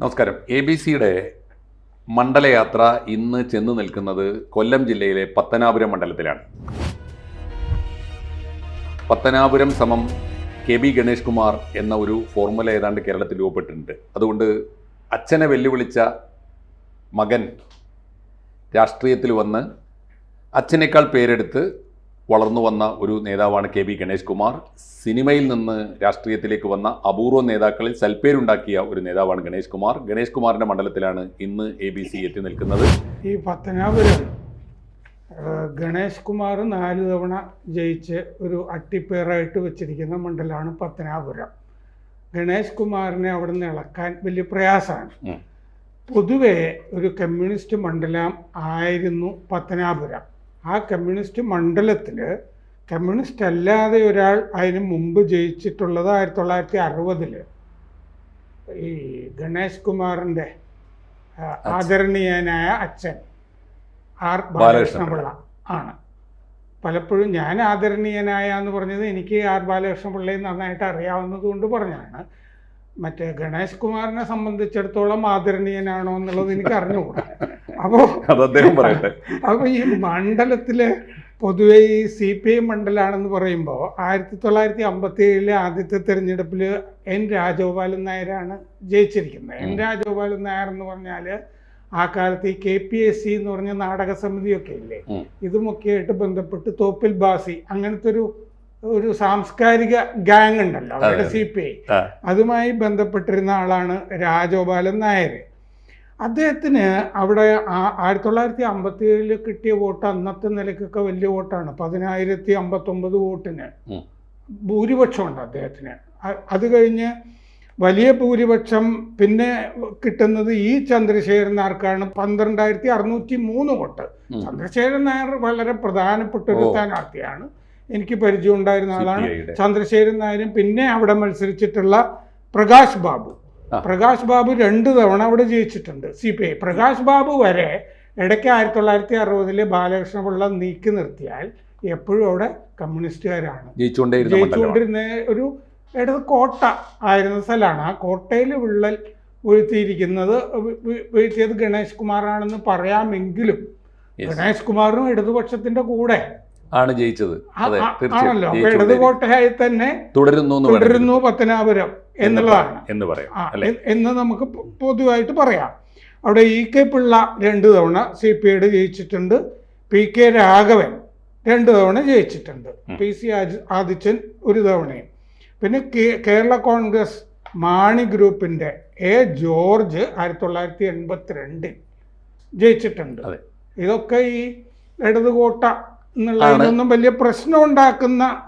നമസ്കാരം. A B സിയുടെ മണ്ഡലയാത്ര ഇന്ന് ചെന്ന് നിൽക്കുന്നത് കൊല്ലം ജില്ലയിലെ പത്തനാപുരം മണ്ഡലത്തിലാണ്. പത്തനാപുരം സമം കെ ബി ഗണേഷ് കുമാർ എന്ന ഒരു ഫോർമുല ഏതാണ്ട് കേരളത്തിൽ രൂപപ്പെട്ടിട്ടുണ്ട്. അതുകൊണ്ട് അച്ഛനെ വെല്ലുവിളിച്ച മകൻ രാഷ്ട്രീയത്തിൽ വന്ന് അച്ഛനേക്കാൾ പേരെടുത്ത് വളർന്നു വന്ന ഒരു നേതാവാണ് കെ വി ഗണേഷ് കുമാർ. സിനിമയിൽ നിന്ന് രാഷ്ട്രീയത്തിലേക്ക് വന്ന അപൂർവ നേതാക്കളിൽ സൽപ്പേരുണ്ടാക്കിയ ഒരു നേതാവാണ് ഗണേഷ് കുമാർ. ഗണേഷ് കുമാറിന്റെ മണ്ഡലത്തിലാണ് ഇന്ന് എ ബി സി എത്തി നിൽക്കുന്നത്. ഈ പത്തനാപുരം ഗണേഷ് കുമാർ നാല് തവണ ജയിച്ച് ഒരു അട്ടിപ്പേറായിട്ട് വെച്ചിരിക്കുന്ന മണ്ഡലമാണ് പത്തനാപുരം. ഗണേഷ് കുമാറിനെ അവിടെ നിന്ന് ഇളക്കാൻ വലിയ പ്രയാസമാണ്. പൊതുവേ ഒരു കമ്മ്യൂണിസ്റ്റ് മണ്ഡലം ആയിരുന്നു പത്തനാപുരം. ആ കമ്മ്യൂണിസ്റ്റ് മണ്ഡലത്തിൽ കമ്മ്യൂണിസ്റ്റ് അല്ലാതെ ഒരാൾ അതിന് മുമ്പ് ജയിച്ചിട്ടുള്ളത് ആയിരത്തി തൊള്ളായിരത്തി അറുപതിൽ ഈ ഗണേഷ് കുമാറിന്റെ ആദരണീയനായ അച്ഛൻ ആർ ബാലകൃഷ്ണപിള്ള ആണ്. പലപ്പോഴും ഞാൻ ആദരണീയനായ എന്ന് പറഞ്ഞത് എനിക്ക് ആർ ബാലകൃഷ്ണപിള്ളയെ നന്നായിട്ട് അറിയാവുന്നത് കൊണ്ട് പറഞ്ഞാണ് മറ്റേ ഗണേഷ് കുമാറിനെ സംബന്ധിച്ചിടത്തോളം ആദരണീയനാണോ എന്നുള്ളത് എനിക്ക് അറിഞ്ഞുകൂടാ. അപ്പോൾ അപ്പൊ അദ്ദേഹം പറയട്ടെ. അപ്പോൾ ഈ മണ്ഡലത്തിലെ പൊതുവെ ഈ സി പി ഐ മണ്ഡലമാണെന്ന് പറയുമ്പോൾ ആയിരത്തി തൊള്ളായിരത്തി അമ്പത്തി ഏഴിലെ ആദ്യത്തെ തെരഞ്ഞെടുപ്പിൽ എൻ രാജഗോപാലൻ നായരാണ് ജയിച്ചിരിക്കുന്നത്. എൻ രാജഗോപാലൻ നായർ എന്ന് പറഞ്ഞാൽ ആ കാലത്ത് ഈ കെ പി എസ് സി എന്ന് പറഞ്ഞ നാടക സമിതിയൊക്കെ ഇല്ലേ. ഇതുമൊക്കെയായിട്ട് ബന്ധപ്പെട്ട് തോപ്പിൽ ബാസി അങ്ങനത്തെ ഒരു ഒരു സാംസ്കാരിക ഗാങ് ഉണ്ടല്ലോ അവരുടെ. സി പി ഐ അതുമായി ബന്ധപ്പെട്ടിരുന്ന ആളാണ് രാജഗോപാലൻ നായർ. അദ്ദേഹത്തിന് അവിടെ ആയിരത്തി തൊള്ളായിരത്തി അമ്പത്തി ഏഴിൽ കിട്ടിയ വോട്ട് അന്നത്തെ നിലയ്ക്കൊക്കെ വലിയ വോട്ടാണ്. പതിനായിരത്തി അമ്പത്തൊമ്പത് വോട്ടിന്. ഭൂരിപക്ഷമുണ്ട് അദ്ദേഹത്തിന്. അത് കഴിഞ്ഞ് വലിയ ഭൂരിപക്ഷം പിന്നെ കിട്ടുന്നത് ഈ ചന്ദ്രശേഖരൻ നായർക്കാണ്. പന്ത്രണ്ടായിരത്തി അറുന്നൂറ്റി മൂന്ന് വോട്ട്. ചന്ദ്രശേഖരൻ നായർ വളരെ പ്രധാനപ്പെട്ട ഒരു സ്ഥാനാർത്ഥിയാണ്. എനിക്ക് പരിചയം ഉണ്ടായിരുന്ന ആളാണ്. ചന്ദ്രശേഖരൻ നായരും. പിന്നെ അവിടെ മത്സരിച്ചിട്ടുള്ള പ്രകാശ് ബാബു. പ്രകാശ് ബാബു രണ്ട് തവണ അവിടെ ജയിച്ചിട്ടുണ്ട്. C P I. Prakash Babu വരെ ഇടയ്ക്ക് ആയിരത്തി തൊള്ളായിരത്തി അറുപതിലെ ബാലകൃഷ്ണപിള്ള നീക്കി നിർത്തിയാൽ എപ്പോഴും അവിടെ കമ്മ്യൂണിസ്റ്റുകാരാണ്. ജയിച്ചുകൊണ്ടിരുന്ന ഒരു ഇടത് കോട്ട ആയിരുന്ന സ്ഥലമാണ്. ആ കോട്ടയിൽ വിള്ളൽ വീഴ്ത്തിയിരിക്കുന്നത് വീഴ്ത്തിയത് ഗണേഷ് കുമാറാണെന്ന് പറയാമെങ്കിലും. ഗണേഷ് കുമാറും ഇടതുപക്ഷത്തിന്റെ കൂടെ ആണ് ജയിച്ചത്. അതെ തീർച്ചയായും തന്നെ തുടരുന്നു തുടരുന്നു പത്തനാപുരം എന്നുള്ളതാണ്. എന്ന് പറയാം എന്ന് നമുക്ക് പൊതുവായിട്ട് പറയാം. അവിടെ ഇ കെ പിള്ള രണ്ട് തവണ സി പി ഐയുടെ ജയിച്ചിട്ടുണ്ട്. പി കെ രാഘവൻ രണ്ട് തവണ ജയിച്ചിട്ടുണ്ട്. പി സി ആദിച്ചൻ ആദിത്യൻ ഒരു തവണയും. പിന്നെ കേരള കോൺഗ്രസ് മാണി ഗ്രൂപ്പിന്റെ എ ജോർജ് ആയിരത്തി തൊള്ളായിരത്തി എൺപത്തിരണ്ടിൽ ജയിച്ചിട്ടുണ്ട്. ഇതൊക്കെ ഈ ഇടതുകോട്ട എന്നുള്ള ആണ്. വലിയ പ്രശ്നം ഉണ്ടാക്കുന്ന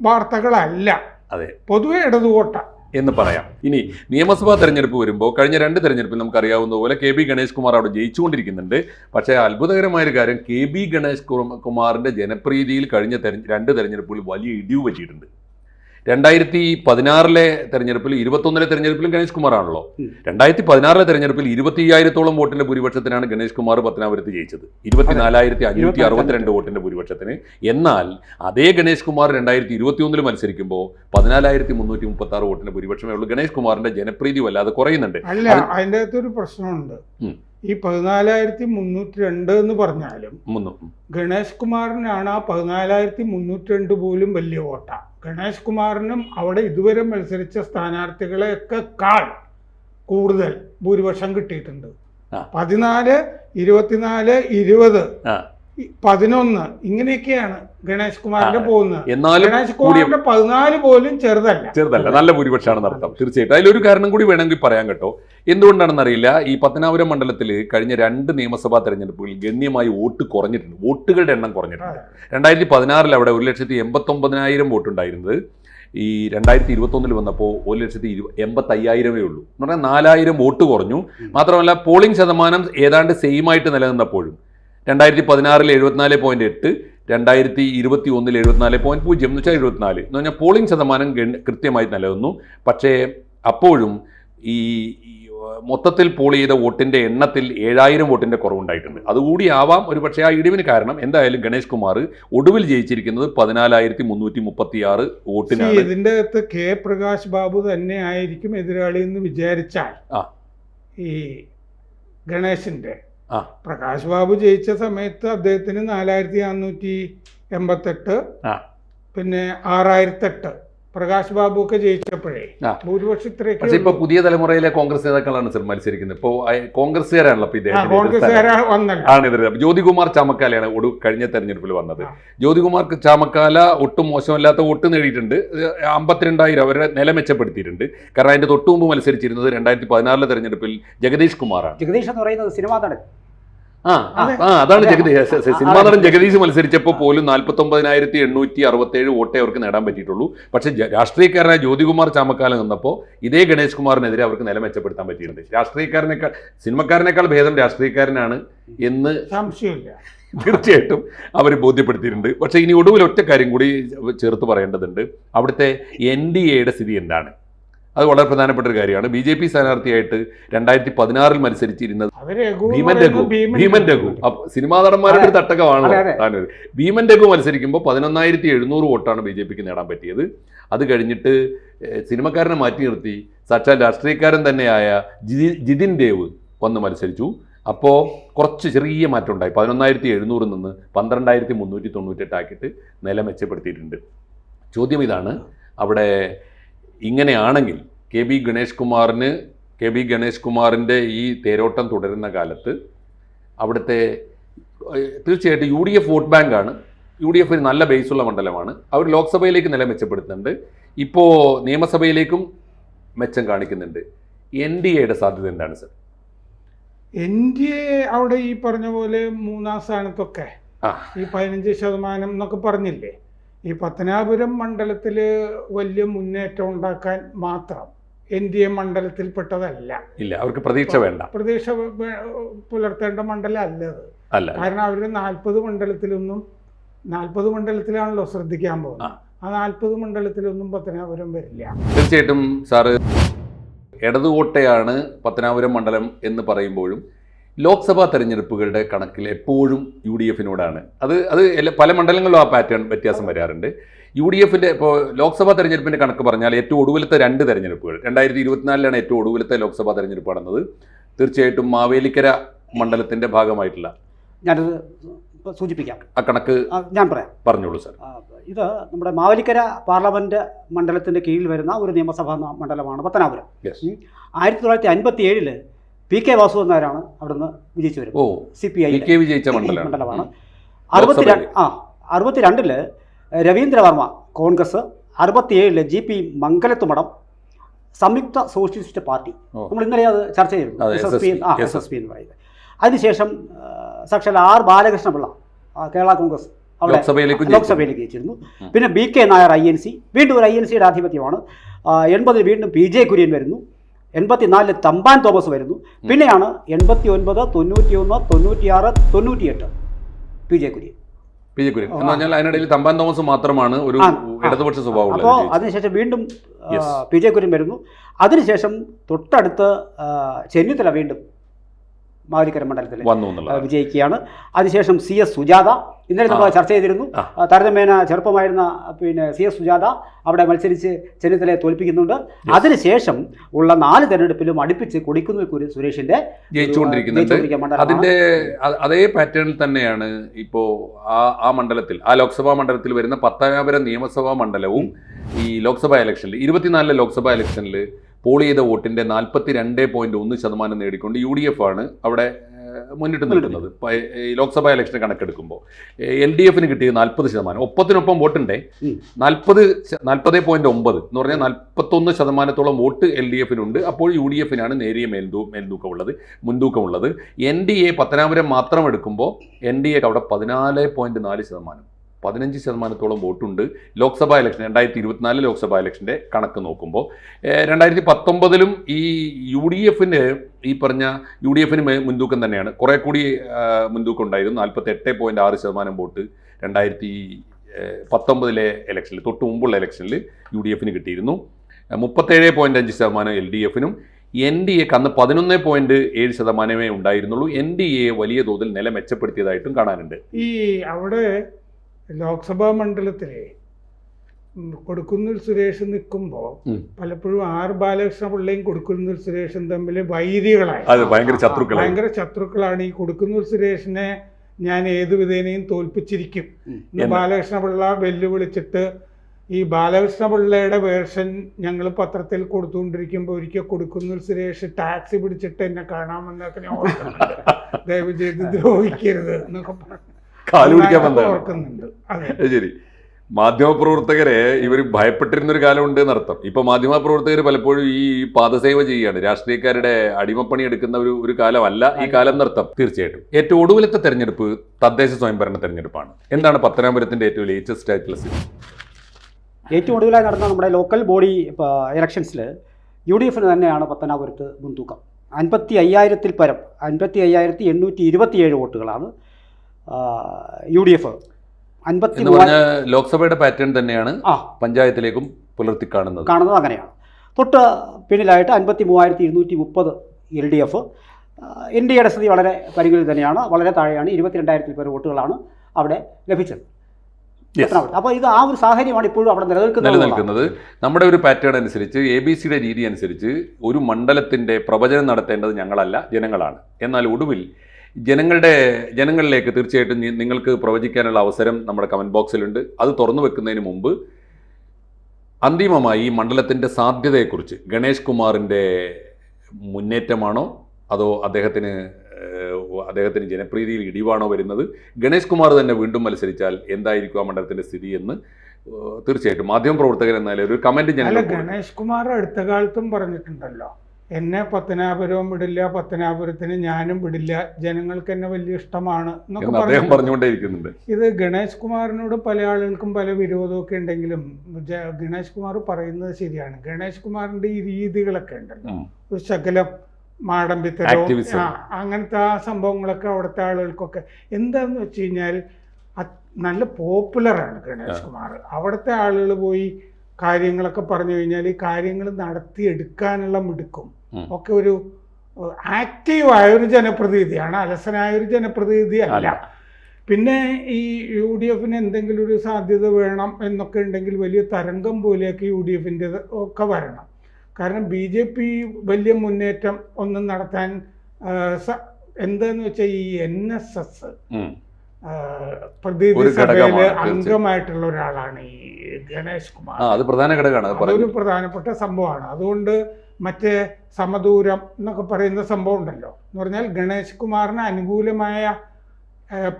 വാർത്തകളല്ല. അതെ. പൊതുവെ ഇടതുകോട്ട എന്ന് പറയാം. ഇനി നിയമസഭാ തെരഞ്ഞെടുപ്പ് വരുമ്പോൾ കഴിഞ്ഞ രണ്ട് തെരഞ്ഞെടുപ്പിൽ നമുക്കറിയാവുന്ന പോലെ കെ ബി ഗണേഷ് കുമാർ അവിടെ ജയിച്ചുകൊണ്ടിരിക്കുന്നുണ്ട്. പക്ഷേ അത്ഭുതകരമായ ഒരു കാര്യം കെ ബി ഗണേഷ് കുമാ- കുമാറിന്റെ ജനപ്രീതിയിൽ കഴിഞ്ഞ രണ്ട് തെരഞ്ഞെടുപ്പുകളിൽ വലിയ ഇടിവ് പറ്റിയിട്ടുണ്ട്. രണ്ടായിരത്തി പതിനാറിലെ തെരഞ്ഞെടുപ്പിൽ ഇരുപത്തൊന്നിലെ തെരഞ്ഞെടുപ്പിലും ഗണേഷ് കുമാർ ആണല്ലോ. രണ്ടായിരത്തി പതിനാറിലെ തെരഞ്ഞെടുപ്പിൽ ഇരുപത്തി അയ്യായിരത്തോളം വോട്ടിന്റെ ഭൂരിപക്ഷത്തിനാണ് ഗണേഷ് കുമാർ പത്തനാപുരത്ത് ജയിച്ചത്. ഇരുപത്തിനാലായിരത്തി അഞ്ഞൂറ്റി അറുപത്തിരണ്ട് വോട്ടിന്റെ ഭൂരിപക്ഷത്തിന്. എന്നാൽ അതേ ഗണേഷ് കുമാർ രണ്ടായിരത്തി ഇരുപത്തി ഒന്നിൽ മത്സരിക്കുമ്പോൾ പതിനാലായിരത്തി മുന്നൂറ്റി മുപ്പത്തി ആറ് വോട്ടിന്റെ ഭൂരിപക്ഷമേ ഉള്ളൂ. ഗണേഷ് കുമാറിന്റെ ജനപ്രീതി വല്ലാതെ കുറയുന്നുണ്ട്. അല്ല അത്- അതിന്റെ അകത്തൊരു പ്രശ്നമുണ്ട്. ഈ പതിനാലായിരത്തി മുന്നൂറ്റി രണ്ട് എന്ന് പറഞ്ഞാലും ഗണേഷ് കുമാറിനാണ് ആ പതിനാലായിരത്തി മുന്നൂറ്റി രണ്ട് പോലും വലിയ വോട്ട. ഗണേഷ് കുമാറിനും അവിടെ ഇതുവരെ മത്സരിച്ച സ്ഥാനാർത്ഥികളെയൊക്കെ കാൾ കൂടുതൽ ഭൂരിപക്ഷം കിട്ടിയിട്ടുണ്ട്. പതിനാല് ഇരുപത്തിനാല് ഇരുപത് പതിനൊന്ന് ഇങ്ങനെയൊക്കെയാണ് ഗണേഷ് കുമാറിന്റെ. പോകുന്നത്. എന്നാലും ഗണേഷ് കുമാറിന്റെ പതിനാല് പോലും ചെറുതല്ല. ചെറുതല്ല. നല്ല ഭൂരിപക്ഷമാണെന്ന് അർത്ഥം. തീർച്ചയായിട്ടും. അതിലൊരു കാരണം കൂടി വേണമെങ്കിൽ പറയാൻ കേട്ടോ. എന്തുകൊണ്ടാണെന്ന് അറിയില്ല ഈ പത്തനാപുരം മണ്ഡലത്തിൽ കഴിഞ്ഞ രണ്ട് നിയമസഭാ തെരഞ്ഞെടുപ്പുകളിൽ ഗണ്യമായി വോട്ട് കുറഞ്ഞിട്ടുണ്ട്. വോട്ടുകളുടെ എണ്ണം കുറഞ്ഞിട്ടുണ്ട്. രണ്ടായിരത്തി പതിനാറിൽ അവിടെ ഒരു ലക്ഷത്തി എൺപത്തൊമ്പതിനായിരം വോട്ടുണ്ടായിരുന്നത്. ഈ രണ്ടായിരത്തി ഇരുപത്തൊന്നിൽ വന്നപ്പോൾ ഒരു ലക്ഷത്തി ഇരു എൺപത്തയ്യായിരമേ ഉള്ളൂ. എന്ന് പറഞ്ഞാൽ നാലായിരം വോട്ട് കുറഞ്ഞു. മാത്രമല്ല പോളിംഗ് ശതമാനം ഏതാണ്ട് സെയിം ആയിട്ട് നിലനിന്നപ്പോഴും. രണ്ടായിരത്തി പതിനാറിൽ എഴുപത്തിനാല് പോയിന്റ് എട്ട് രണ്ടായിരത്തി ഇരുപത്തി ഒന്നിൽ എഴുപത്തിനാല് പോയിന്റ് പൂജ്യം എന്ന് വെച്ചാൽ എഴുപത്തിനാല് എന്ന് പറഞ്ഞാൽ പോളിംഗ് ശതമാനം കൃത്യമായി നിലനിന്നു പക്ഷേ അപ്പോഴും ഈ മൊത്തത്തിൽ പോൾ ചെയ്ത വോട്ടിന്റെ എണ്ണത്തിൽ ഏഴായിരം വോട്ടിന്റെ കുറവുണ്ടായിട്ടുണ്ട് അതുകൂടി ആവാം ഒരു പക്ഷേ ആ ഇടിവിന് കാരണം എന്തായാലും ഗണേഷ് കുമാർ ഒടുവിൽ ജയിച്ചിരിക്കുന്നത് പതിനാലായിരത്തി മുന്നൂറ്റി മുപ്പത്തി ആറ് വോട്ടിന് വോട്ടിനാണ് ഇതിന്റെ അകത്ത് കെ പ്രകാശ് ബാബു തന്നെ ആയിരിക്കും എതിരാളി എന്ന് വിചാരിച്ചാൽ ആ. ഈ ഗണേശന്റെ ആ. പ്രകാശ് ബാബു ജയിച്ച സമയത്ത് അദ്ദേഹത്തിന് നാലായിരത്തി നാനൂറ്റി എൺപത്തെട്ട് പിന്നെ ആറായിരത്തെട്ട്. പ്രകാശ് ബാബു ഒക്കെ ജയിച്ചപ്പോഴേ ഭൂരിപക്ഷത്തിലേക്ക് ഭൂരിപക്ഷം ഇത്രയൊക്കെ പക്ഷെ ഇപ്പൊ പുതിയ തലമുറയിലെ കോൺഗ്രസ് നേതാക്കളാണ് സർ മത്സരിക്കുന്നത്. ഇപ്പോ അയ് കോൺഗ്രസ്സുകാരാണല്ലോ ഇപ്പൊ ജ്യോതികുമാർ ചാമക്കാലയാണ് ഒടു കഴിഞ്ഞ തെരഞ്ഞെടുപ്പിൽ വന്നത്. ജ്യോതികുമാർ ചാമക്കാല ഒട്ടും മോശമല്ലാത്ത വോട്ട് നേടിയിട്ടുണ്ട്. അമ്പത്തിരണ്ടായിരം അവരെ നില മെച്ചപ്പെടുത്തിയിട്ടുണ്ട്. കാരണം അതിന്റെ തൊട്ടുമുമ്പ് മത്സരിച്ചിരുന്നത് രണ്ടായിരത്തി പതിനാറിലെ തെരഞ്ഞെടുപ്പിൽ ജഗദീഷ് കുമാറാണ്. ജഗദീഷ് എന്ന് പറയുന്നത് സിനിമാ നടൻ. ആ അതാണ് അതെ. ജഗദീഷ് സിനിമാ നടൻ ജഗദീഷ് മത്സരിച്ചപ്പോൾ പോലും നാൽപ്പത്തി ഒമ്പതിനായിരത്തി എണ്ണൂറ്റി അറുപത്തി ഏഴ് വോട്ടേ അവർക്ക് നേടാൻ പറ്റിയിട്ടുള്ളൂ. പക്ഷേ രാഷ്ട്രീയക്കാരനായ ജ്യോതികുമാർ ചാമക്കാലം നിന്നപ്പോൾ ഇതേ ഗണേഷ് കുമാറിനെതിരെ അവർക്ക് നില മെച്ചപ്പെടുത്താൻ പറ്റിയിട്ടുണ്ട്. രാഷ്ട്രീയക്കാരനേക്കാൾ സിനിമക്കാരനേക്കാൾ ഭേദം രാഷ്ട്രീയക്കാരനാണ് എന്ന് സംശയമില്ല. തീർച്ചയായിട്ടും അവർ ബോധ്യപ്പെടുത്തിയിട്ടുണ്ട്. പക്ഷേ ഇനി ഒടുവിൽ ഒറ്റ കാര്യം കൂടി ചേർത്ത് പറയേണ്ടതുണ്ട്. അവിടുത്തെ എൻ ഡി എയുടെ സ്ഥിതി എന്താണ്? അത് വളരെ പ്രധാനപ്പെട്ട ഒരു കാര്യമാണ്. ബി ജെ പി സ്ഥാനാർത്ഥിയായിട്ട് രണ്ടായിരത്തി പതിനാറിൽ മത്സരിച്ചിരുന്നത് ഭീമൻ രഘു. ഭീമൻ രഘു. സിനിമാ നടന്മാരുടെ ഒരു തട്ടകമാണ്. ഭീമൻ രഘു മത്സരിക്കുമ്പോൾ പതിനൊന്നായിരത്തി എഴുന്നൂറ് വോട്ടാണ് ബി ജെ പിക്ക് നേടാൻ പറ്റിയത് അത് കഴിഞ്ഞിട്ട് സിനിമക്കാരനെ മാറ്റി നിർത്തി. സാക്ഷാൽ രാഷ്ട്രീയക്കാരൻ തന്നെയായ ജിതി- ജിതിൻ ദേവ് വന്ന് മത്സരിച്ചു. അപ്പോൾ കുറച്ച് ചെറിയ മാറ്റം ഉണ്ടായി പതിനൊന്നായിരത്തി എഴുന്നൂറിൽ നിന്ന് പന്ത്രണ്ടായിരത്തി മുന്നൂറ്റി തൊണ്ണൂറ്റെട്ടാക്കിയിട്ട് നില മെച്ചപ്പെടുത്തിയിട്ടുണ്ട്. ചോദ്യം ഇതാണ്. അവിടെ ഇങ്ങനെയാണെങ്കിൽ കെ ബി ഗണേഷ് കുമാറിന് കെ ബി ഗണേഷ് കുമാറിന്റെ ഈ തേരോട്ടം തുടരുന്ന കാലത്ത് അവിടുത്തെ തീർച്ചയായിട്ടും യു ഡി എഫ് വോട്ട് ബാങ്കാണ് യു ഡി എഫ് ഒരു നല്ല ബേസുള്ള മണ്ഡലമാണ്. അവർ ലോക്സഭയിലേക്ക് നില മെച്ചപ്പെടുത്തുന്നുണ്ട്. ഇപ്പോൾ നിയമസഭയിലേക്കും മെച്ചം കാണിക്കുന്നുണ്ട്. എൻ ഡി എയുടെ സാധ്യത എന്താണ് സർ? എൻ ഡി എ അവിടെ ഈ പറഞ്ഞ പോലെ മൂന്നാം സ്ഥാനത്തൊക്കെ ആ. ഈ പതിനഞ്ച് ശതമാനം എന്നൊക്കെ പറഞ്ഞില്ലേ? ഈ പത്തനാപുരം മണ്ഡലത്തിൽ വലിയ മുന്നേറ്റം ഉണ്ടാക്കാൻ മാത്രം എൻ ഡി എ മണ്ഡലത്തിൽപ്പെട്ടതല്ല. ഇല്ല അവർക്ക് പ്രതീക്ഷ വേണ്ട. പ്രതീക്ഷ പുലർത്തേണ്ട മണ്ഡലം അല്ലത് അല്ല. കാരണം അവർ നാൽപ്പത് മണ്ഡലത്തിലൊന്നും നാൽപ്പത് മണ്ഡലത്തിലാണല്ലോ ശ്രദ്ധിക്കാൻ പോകുന്നത്. ആ നാൽപ്പത് മണ്ഡലത്തിലൊന്നും പത്തനാപുരം വരില്ല. തീർച്ചയായിട്ടും സാറ് ഇടതുകോട്ടയാണ് പത്തനാപുരം മണ്ഡലം എന്ന് പറയുമ്പോഴും ലോക്സഭാ തെരഞ്ഞെടുപ്പുകളുടെ കണക്കിൽ എപ്പോഴും യു ഡി എഫിനോടാണ്. അത് അത് എല്ലാ- പല മണ്ഡലങ്ങളിലും ആ പാറ്റേൺ വ്യത്യാസം വരാറുണ്ട്. യു ഡി എഫിന്റെ ഇപ്പോൾ ലോക്സഭാ തെരഞ്ഞെടുപ്പിന്റെ കണക്ക് പറഞ്ഞാൽ ഏറ്റവും ഒടുവിലത്തെ രണ്ട് തെരഞ്ഞെടുപ്പുകൾ രണ്ടായിരത്തി ഇരുപത്തിനാലിലാണ് ഏറ്റവും ഒടുവിലത്തെ ലോക്സഭാ തെരഞ്ഞെടുപ്പ് നടന്നത്. തീർച്ചയായിട്ടും മാവേലിക്കര മണ്ഡലത്തിന്റെ ഭാഗമായിട്ടുള്ള ഞാനത് സൂചിപ്പിക്കാം. ആ കണക്ക് ഞാൻ പറയാം. പറഞ്ഞോളൂ സാർ. ഇത് നമ്മുടെ മാവലിക്കര പാർലമെന്റ് മണ്ഡലത്തിന്റെ കീഴിൽ വരുന്ന ഒരു നിയമസഭാ മണ്ഡലമാണ് പത്തനാപുരം. ആയിരത്തി തൊള്ളായിരത്തി അൻപത്തി ഏഴിൽ പി കെ വാസുദേവൻ നായരാണ് അവിടുന്ന് വിജയിച്ചു ഓ സി പി ഐ കെ വിജയിച്ച മണ്ഡലമാണ്. അറുപത്തിരണ്ട് ആ അറുപത്തിരണ്ടിൽ Ravindravarma Congress അറുപത്തിയേഴിൽ G P Mangalath Madom Samyukta socialist party. നമ്മൾ ഇന്നലെ അത് ചർച്ച ചെയ്തിരുന്നു. എസ് എസ് പി ആ. എസ് എസ് പി എന്ന് പറയുന്നത്. അതിനുശേഷം സാക്ഷാൽ ആർ ബാലകൃഷ്ണപിള്ള കേരള കോൺഗ്രസ് അവിടെ ലോക്സഭയിലേക്ക്. ലോക്സഭയിലേക്ക് ജയിച്ചിരുന്നു. പിന്നെ B K Nair I N C വീണ്ടും ഒരു ഐ എൻ സിയുടെ ആധിപത്യമാണ്. എൺപതിൽ വീണ്ടും പി ജെ കുര്യൻ വരുന്നു. എൺപത്തിനാലിൽ തമ്പാൻ തോമസ് വരുന്നു. പിന്നെയാണ് എൺപത്തി ഒൻപത് തൊണ്ണൂറ്റി ഒന്ന് തൊണ്ണൂറ്റിയാറ് തൊണ്ണൂറ്റിയെട്ട്. P J Kurien. P J Kurien. എന്ന് പറഞ്ഞാൽ അതിനിടയിൽ തമ്പാൻ തോമസ് മാത്രമാണ് ഒരു. ഇടതുപക്ഷ സ്വഭാവം അപ്പോൾ അതിനുശേഷം വീണ്ടും. പി ജെ കുര്യൻ വരുന്നു. അതിനുശേഷം തൊട്ടടുത്ത് ചെന്നിത്തല വീണ്ടും മാവേലിക്കര മണ്ഡലത്തിൽ വിജയിക്കുകയാണ്. അതിനുശേഷം സി എസ് സുജാത. ഇന്നലെ നമ്മൾ ചർച്ച ചെയ്തിരുന്നു താരതമ്യേന ചെറുപ്പമായിരുന്ന പിന്നെ സി എസ് സുജാത അവിടെ മത്സരിച്ച് ചെന്നിത്തലയെ തോൽപ്പിക്കുന്നുണ്ട്. അതിനുശേഷം ഉള്ള നാല് തെരഞ്ഞെടുപ്പിലും അടുപ്പിച്ച് കൊടിക്കുന്നിൽ കുരു സുരേഷിന്റെ ജയിച്ചുകൊണ്ടിരിക്കുന്നുണ്ട്. അതിന്റെ അതേ പാറ്റേണിൽ തന്നെയാണ് ഇപ്പോ ആ ആ മണ്ഡലത്തിൽ ആ ലോക്സഭാ മണ്ഡലത്തിൽ വരുന്ന പത്തനാപുരം നിയമസഭാ മണ്ഡലവും ഈ ലോക്സഭാ ഇലക്ഷനിൽ ഇരുപത്തിനാലിലെ ലോക്സഭാ ഇലക്ഷനിൽ പോൾ ചെയ്ത വോട്ടിന്റെ നാൽപ്പത്തി രണ്ട് പോയിന്റ് ഒന്ന് ശതമാനം നേടിക്കൊണ്ട് യു ഡി എഫ് ആണ് അവിടെ മുന്നിട്ട് നിൽക്കുന്നത്. ലോക്സഭാ ഇലക്ഷൻ കണക്കെടുക്കുമ്പോൾ. എൽ ഡി എഫിന് കിട്ടിയത് നാൽപ്പത് ശതമാനം. ഒപ്പത്തിനൊപ്പം വോട്ടുണ്ടേ. നാൽപ്പത് നാൽപ്പത് പോയിന്റ് ഒമ്പത് എന്ന് പറഞ്ഞാൽ നാൽപ്പത്തൊന്ന് ശതമാനത്തോളം വോട്ട് എൽ ഡി എഫിനുണ്ട്. അപ്പോൾ യു ഡി എഫിനാണ് നേരിയ മേൽതൂ മേൽതൂക്കമുള്ളത് മുൻതൂക്കമുള്ളത് എൻ ഡി എ പത്തനാപുരം മാത്രം എടുക്കുമ്പോൾ എൻ ഡി എക്ക് അവിടെ പതിനാല് പോയിന്റ് നാല് ശതമാനം. പതിനഞ്ച് ശതമാനത്തോളം വോട്ടുണ്ട്. ലോക്സഭാ ഇലക്ഷൻ രണ്ടായിരത്തി ഇരുപത്തിനാല് ലോക്സഭാ ഇലക്ഷന്റെ കണക്ക് നോക്കുമ്പോൾ രണ്ടായിരത്തി പത്തൊമ്പതിലും ഈ യു ഡി എഫിന് ഈ പറഞ്ഞ യു ഡി എഫിന് മുൻതൂക്കം തന്നെയാണ്. കുറേ കൂടി മുൻതൂക്കം ഉണ്ടായിരുന്നു. നാൽപ്പത്തി എട്ട് പോയിന്റ് ആറ് ശതമാനം വോട്ട് രണ്ടായിരത്തി പത്തൊമ്പതിലെ ഇലക്ഷനിൽ തൊട്ട് മുമ്പുള്ള ഇലക്ഷനിൽ യു ഡി എഫിന് കിട്ടിയിരുന്നു മുപ്പത്തേഴ് പോയിന്റ് അഞ്ച് ശതമാനം എൽ ഡി എഫിനും എൻ ഡി എക്ക് അന്ന് പതിനൊന്ന് പോയിന്റ് ഏഴ് ശതമാനമേ ഉണ്ടായിരുന്നുള്ളൂ. എൻ ഡി എ വലിയ തോതിൽ നില മെച്ചപ്പെടുത്തിയതായിട്ടും കാണാനുണ്ട്. ഈ അവിടെ ലോക്സഭാ മണ്ഡലത്തിലെ കൊടുക്കുന്നിൽ സുരേഷ് നിൽക്കുമ്പോൾ പലപ്പോഴും ആർ ബാലകൃഷ്ണ പിള്ളയും കൊടുക്കുന്നിൽ സുരേഷും തമ്മിൽ വൈരികളായി ഭയങ്കര ശത്രുക്കളാണ്. ഈ കൊടുക്കുന്നിൽ സുരേഷിനെ ഞാൻ ഏതു വിധേനയും തോൽപ്പിച്ചിരിക്കും. ബാലകൃഷ്ണ പിള്ള വെല്ലുവിളിച്ചിട്ട് ഈ ബാലകൃഷ്ണ പിള്ളയുടെ വേർഷൻ ഞങ്ങൾ പത്രത്തിൽ കൊടുത്തുകൊണ്ടിരിക്കുമ്പോൾ ഒരിക്കൽ കൊടുക്കുന്നിൽ സുരേഷ് ടാക്സി പിടിച്ചിട്ട് എന്നെ കാണാമെന്നൊക്കെ ഞാൻ ദയവ് ചെയ്ത് ദ്രോഹിക്കരുത് എന്നൊക്കെ പറഞ്ഞു. കാൽ പിടിക്കാൻ വന്നതാണ്. ശരി. മാധ്യമപ്രവർത്തകരെ ഇവർ ഭയപ്പെട്ടിരുന്ന ഒരു കാലമുണ്ട് എന്നർത്ഥം. ഇപ്പൊ മാധ്യമപ്രവർത്തകർ പലപ്പോഴും ഈ പാദസേവ ചെയ്യുകയാണ്. രാഷ്ട്രീയക്കാരുടെ അടിമപ്പണി എടുക്കുന്ന ഒരു ഒരു കാലമല്ല ഈ കാലം എന്നർത്ഥം. തീർച്ചയായിട്ടും. ഏറ്റവും ഒടുവിലത്തെ തെരഞ്ഞെടുപ്പ് തദ്ദേശ സ്വയംഭരണ തെരഞ്ഞെടുപ്പാണ്. എന്താണ് പത്തനാപുരത്തിന്റെ ഏറ്റവും ലേറ്റസ്റ്റ് ആയിട്ടുള്ള സ്ഥിതി? ഏറ്റവും ഒടുവിലായി നടന്ന നമ്മുടെ ലോക്കൽ ബോഡി ഇലക്ഷൻസിൽ യു ഡി എഫിന് തന്നെയാണ് പത്തനാപുരത്ത് മുൻതൂക്കം. അൻപത്തി അയ്യായിരത്തിൽ പരം അൻപത്തി അയ്യായിരത്തി എണ്ണൂറ്റി ഇരുപത്തിയേഴ് വോട്ടുകളാണ് യു ഡി എഫ്. അൻപത്തി ലോക്സഭയുടെ പാറ്റേൺ തന്നെയാണ് ആ. പഞ്ചായത്തിലേക്കും പുലർത്തി കാണുന്നത്. കാണുന്നത് അങ്ങനെയാണ്. തൊട്ട് പിന്നിലായിട്ട് അൻപത്തി മൂവായിരത്തി ഇരുന്നൂറ്റി മുപ്പത് L D F. N D എയുടെ സ്ഥിതി വളരെ പരിഗണിൽ തന്നെയാണ്. വളരെ താഴെയാണ്. ഇരുപത്തിരണ്ടായിരത്തിൽ പേർ വോട്ടുകളാണ് അവിടെ ലഭിച്ചത്. അപ്പോൾ ഇത് ആ ഒരു സാഹചര്യമാണ് ഇപ്പോഴും അവിടെ നിലനിൽക്കുന്നത് നിലനിൽക്കുന്നത്. നമ്മുടെ ഒരു പാറ്റേൺ അനുസരിച്ച് എ ബി സിയുടെ രീതി അനുസരിച്ച് ഒരു മണ്ഡലത്തിന്റെ പ്രവചനം നടത്തേണ്ടത് ഞങ്ങളല്ല ജനങ്ങളാണ്. എന്നാൽ ഒടുവിൽ ജനങ്ങളുടെ ജനങ്ങളിലേക്ക് തീർച്ചയായിട്ടും നിങ്ങൾക്ക് പ്രവചിക്കാനുള്ള അവസരം നമ്മുടെ കമന്റ് ബോക്സിലുണ്ട് അത് തുറന്നു വെക്കുന്നതിന് മുമ്പ് അന്തിമമായി ഈ മണ്ഡലത്തിന്റെ സാധ്യതയെക്കുറിച്ച് ഗണേഷ് കുമാറിന്റെ മുന്നേറ്റമാണോ? അതോ അദ്ദേഹത്തിന് അദ്ദേഹത്തിന് ജനപ്രീതിയിൽ ഇടിവാണോ വരുന്നത്? ഗണേഷ് കുമാർ തന്നെ വീണ്ടും മത്സരിച്ചാൽ എന്തായിരിക്കും ആ മണ്ഡലത്തിന്റെ സ്ഥിതി എന്ന് തീർച്ചയായിട്ടും മാധ്യമ പ്രവർത്തകൻ എന്നാലും ഒരു കമന്റ് ഞങ്ങൾ ഗണേഷ് കുമാർ അടുത്ത കാലത്തും പറഞ്ഞിട്ടുണ്ടല്ലോ. എന്നെ പത്തനാപുരവും വിടില്ല പത്തനാപുരത്തിന് ഞാനും വിടില്ല. ജനങ്ങൾക്ക് എന്നെ വലിയ ഇഷ്ടമാണ് എന്നൊക്കെ എന്ന് പറഞ്ഞു പറഞ്ഞുകൊണ്ടേയിരിക്കുന്നുണ്ട്. ഇത് ഗണേഷ് കുമാറിനോട് പല ആളുകൾക്കും പല വിരോധമൊക്കെ ഉണ്ടെങ്കിലും ഗണേഷ് കുമാർ പറയുന്നത് ശരിയാണ്. ഗണേഷ് കുമാറിന്റെ ഈ രീതികളൊക്കെ ഉണ്ടല്ലോ. ഒരു ശകലം മാടമ്പിത്തരവും. അങ്ങനത്തെ ആ സംഭവങ്ങളൊക്കെ അവിടുത്തെ ആളുകൾക്കൊക്കെ. എന്താന്ന് വെച്ച് കഴിഞ്ഞാൽ നല്ല പോപ്പുലറാണ് ഗണേഷ് കുമാർ. അവിടുത്തെ ആളുകൾ പോയി കാര്യങ്ങളൊക്കെ പറഞ്ഞു കഴിഞ്ഞാൽ ഈ കാര്യങ്ങൾ നടത്തിയെടുക്കാനുള്ള മിടുക്കും. ഒക്കെ ഒരു ആക്റ്റീവായ ഒരു ജനപ്രതിനിധിയാണ് അലസനായ ഒരു ജനപ്രതിനിധി അല്ല. പിന്നെ ഈ യു ഡി എഫിന് എന്തെങ്കിലും ഒരു സാധ്യത വേണം എന്നൊക്കെ ഉണ്ടെങ്കിൽ വലിയ തരംഗം പോലെയൊക്കെ യു ഡി എഫിന്റെ ഒക്കെ വരണം. കാരണം ബി ജെ പി വലിയ മുന്നേറ്റം ഒന്നും നടത്താൻ എന്താന്ന് വെച്ചാൽ ഈ എൻ എസ് എസ് പ്രതിനിധി സഭയിൽ അംഗമായിട്ടുള്ള ഒരാളാണ് ഈ ഗണേഷ് കുമാർ. അത് പ്രധാന ഘടകമാണ് ഒരു അതൊരു പ്രധാനപ്പെട്ട സംഭവമാണ്. അതുകൊണ്ട് മറ്റേ സമദൂരം എന്നൊക്കെ പറയുന്ന സംഭവം ഉണ്ടല്ലോ. എന്ന് പറഞ്ഞാൽ ഗണേഷ് കുമാറിന് അനുകൂലമായ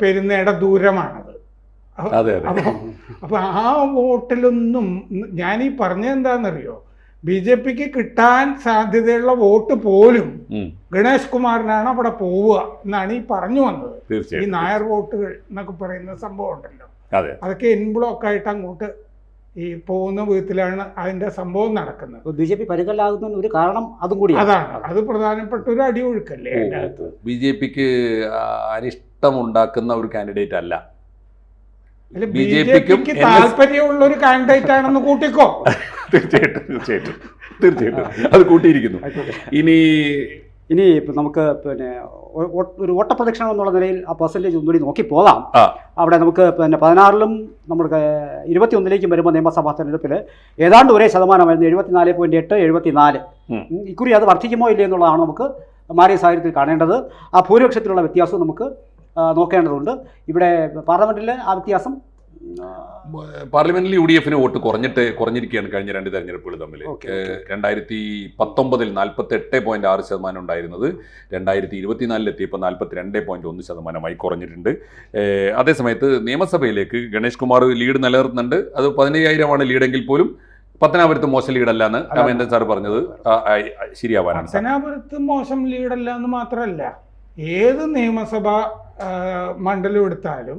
പെരുന്നേട ദൂരമാണത്. അപ്പൊ- അപ്പൊ ആ വോട്ടിലൊന്നും ഞാൻ ഈ പറഞ്ഞത് എന്താണെന്നറിയോ ബി ജെ പിക്ക് കിട്ടാൻ സാധ്യതയുള്ള വോട്ട് പോലും. ഗണേഷ് കുമാറിനാണ് അവിടെ പോവുക എന്നാണ് ഈ പറഞ്ഞു വന്നത്. ഈ നായർ വോട്ടുകൾ എന്നൊക്കെ പറയുന്ന സംഭവം ഉണ്ടല്ലോ. അതെ. അതൊക്കെ എൻ ബ്ലോക്ക് ആയിട്ട് അങ്ങോട്ട് ഈ പോകുന്ന വിധത്തിലാണ് അതിന്റെ സംഭവം നടക്കുന്നത്. ബി ജെ പി പരികലാകുന്നതിന് ഒരു കാരണം അതും കൂടി അതാണ്. അത് പ്രധാനപ്പെട്ട ഒരു അടിയൊഴുക്കല്ലേ? ബി ജെ പിക്ക് അനിഷ്ടം ഉണ്ടാക്കുന്ന ഒരു കാൻഡിഡേറ്റ് അല്ല. ബി ജെ പിക്ക് താല്പര്യമുള്ള ഒരു കാൻഡിഡേറ്റ് ആണെന്ന് കൂട്ടിക്കോ. തീർച്ചയായിട്ടും തീർച്ചയായിട്ടും തീർച്ചയായിട്ടും. അത് കൂട്ടിയിരിക്കുന്നു. ഇനി ഇനി ഇപ്പം നമുക്ക് പിന്നെ ഒരു ഓട്ടപ്രദക്ഷിണം എന്നുള്ള നിലയിൽ ആ പെർസെന്റേജ് ഒന്നുകൂടി നോക്കി പോകാം. അവിടെ നമുക്ക് പിന്നെ പതിനാറിലും നമ്മുടെ ഇരുപത്തിയൊന്നിലേക്കും വരുമ്പോൾ നിയമസഭാ തെരഞ്ഞെടുപ്പിൽ ഏതാണ്ട് ഒരേ ശതമാനമായിരുന്നു എഴുപത്തിനാല് പോയിന്റ് എട്ട് എഴുപത്തിനാല്. ഇക്കുറി അത് വർദ്ധിക്കുമോ ഇല്ലേ എന്നുള്ളതാണ് നമുക്ക് മാറിയ സാഹചര്യത്തിൽ കാണേണ്ടത്. ആ ഭൂരിപക്ഷത്തിലുള്ള വ്യത്യാസം നമുക്ക് നോക്കേണ്ടതുണ്ട്. ഇവിടെ പാർലമെന്റിൽ ആ വ്യത്യാസം പാർലമെന്റിൽ യു ഡി എഫിന് വോട്ട് കുറഞ്ഞിട്ട് കുറഞ്ഞിരിക്കുകയാണ് കഴിഞ്ഞ രണ്ട് തെരഞ്ഞെടുപ്പുകൾ തമ്മിൽ. രണ്ടായിരത്തി പത്തൊമ്പതിൽ നാൽപ്പത്തി എട്ട് പോയിന്റ് ആറ് ശതമാനം ഉണ്ടായിരുന്നത്. രണ്ടായിരത്തി ഇരുപത്തിനാലിൽ എത്തിയപ്പോൾ നാൽപ്പത്തി രണ്ട് പോയിന്റ് ഒന്ന് ശതമാനമായി കുറഞ്ഞിട്ടുണ്ട്. അതേസമയത്ത് നിയമസഭയിലേക്ക് ഗണേഷ് കുമാർ ലീഡ് നിലനിർത്തുന്നുണ്ട്. അത് പതിനയ്യായിരമാണ് ലീഡെങ്കിൽ പോലും പത്തനാപുരത്ത് മോശം ലീഡല്ല എന്ന് രാമേന്ദ്രൻ സാർ പറഞ്ഞത്. ശരിയാവാനാണ് പത്തനാപുരത്ത് മോശം ലീഡല്ല എന്ന് മാത്രമല്ല ഏത് നിയമസഭാ മണ്ഡലം എടുത്താലും